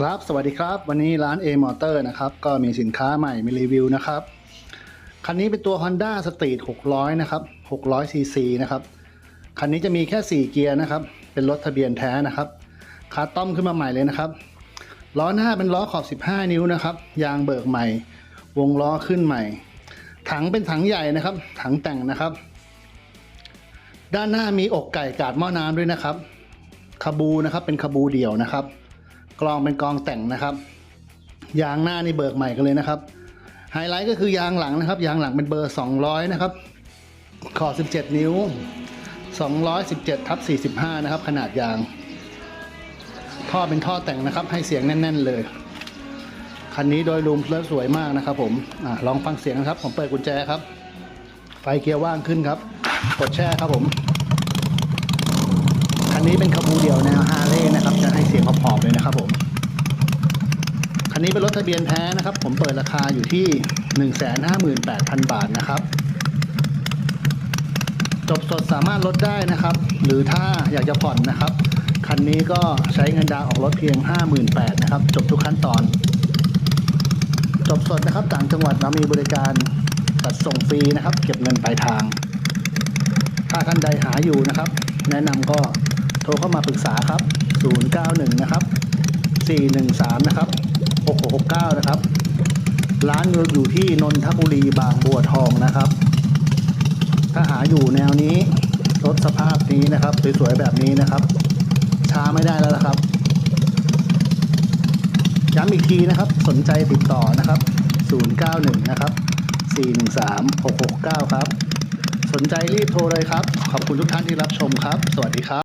ครับ สวัสดีครับ วันนี้ร้าน A Motor นะครับ ก็มีสินค้าใหม่มีรีวิวนะครับ คันนี้เป็นตัว Honda Street 600 นะครับ 600 cc นะครับ คันนี้จะมีแค่ 4 เกียร์นะครับ เป็นรถทะเบียนแท้นะครับคาร์ต้อมขึ้นมาใหม่เลยนะครับ ล้อหน้าเป็นล้อขอบ 15 นิ้วนะครับ ยางเบิกใหม่ วงล้อขึ้นใหม่ ถังเป็นถังใหญ่นะครับ ถังแต่งนะครับ ด้านหน้ามีอกไก่กาดหม้อน้ำด้วยนะครับคาบูนะครับ เป็นคาบูเดี่ยวนะครับ กลองเป็นกลองแต่งนะครับ ยางหน้านี่เบิกใหม่กันเลยนะครับไฮไลท์ก็คือยางหลังนะครับ ยางหลังเป็นเบอร์ 200 นะครับ ขอบ17 นิ้ว 217ทับ45 นะครับ ขนาดยาง ท่อเป็นท่อแต่งนะครับ ให้เสียงแน่น ๆ เลย คันนี้โดยรวมแล้วสวยมากนะครับผมอลองฟังเสียงนะครับ ผมเปิดกุญแจครับ ไฟเกียร์ว่างขึ้นครับ กดแช่ครับผม นนี้เป็นขบูเดี่ยวแนวฮาร์เลย์นะครับ จะให้เสียงหอบๆเลยนะครับผมคันนี้เป็นรถทะเบียนแท้นะครับ ผมเปิดราคาอยู่ที่ 158,000 บาทนะครับ จบสดสามารถลดได้นะครับ หรือถ้าอยากจะผ่อนนะครับ คันนี้ก็ใช้เงินดาวออกรถเพียง 58,000นะครับ จบทุกขั้นตอน จบสดนะครับต่างจังหวัดเรามีบริการจัดส่งฟรีนะครับ เก็บเงินปลายทาง ถ้าท่านใดหาอยู่นะครับ แนะนำก็ โทรเข้ามาปรึกษาครับ 091 นะครับ 413 นะครับ 6669 นะครับ ร้านอยู่ที่นนทบุรีบางบัวทองนะครับ ถ้าหาอยู่แนวนี้รถสภาพนี้นะครับ สวยๆ แบบนี้นะครับ ช้าไม่ได้แล้วนะครับ ย้ำอีกทีนะครับ สนใจติดต่อนะครับ 091 นะครับ 413 669 ครับ สนใจรีบโทรเลยครับ ขอบคุณทุกท่านที่รับชมครับ สวัสดีครับ